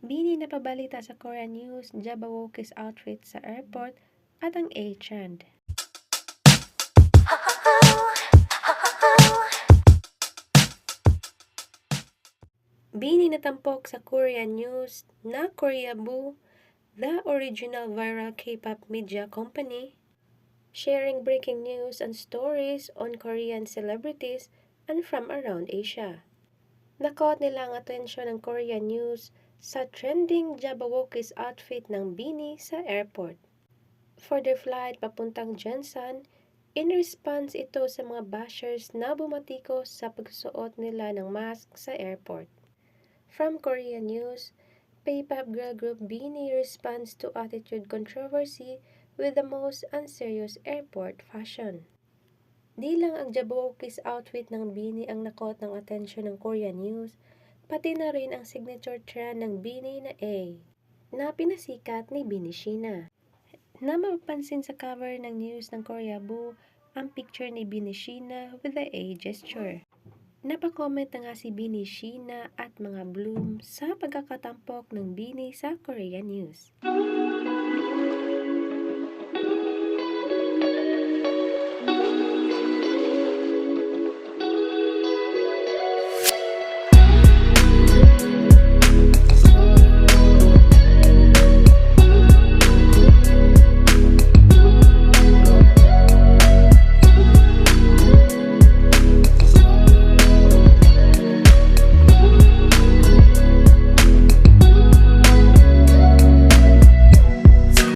Bini na pabalita sa Korean News, Jabberwocky's outfit sa airport at ang A-trend. Bini natampok sa Korean News na Korea Boo, the original viral K-pop media company, sharing breaking news and stories on Korean celebrities and from around Asia. Nakot nila ang atensyon ng Korean News sa trending Jabberwocky's outfit ng Bini sa airport. For their flight papuntang Jensan, in response ito sa mga bashers na bumatikos sa pagsuot nila ng mask sa airport. From Korean News, K-pop girl group Bini responds to attitude controversy with the most unserious airport fashion. Di lang ang Jabberwocky's outfit ng Bini ang nakot ng atensyon ng Korean News, pati na rin ang signature trend ng Bini na A, na pinasikat ni Bini Shina. Na mapapansin sa cover ng news ng Korea Boo ang picture ni Bini Shina with the A gesture. Napakomment na nga si Bini Shina at mga bloom sa pagkakatampok ng Bini sa Korean News.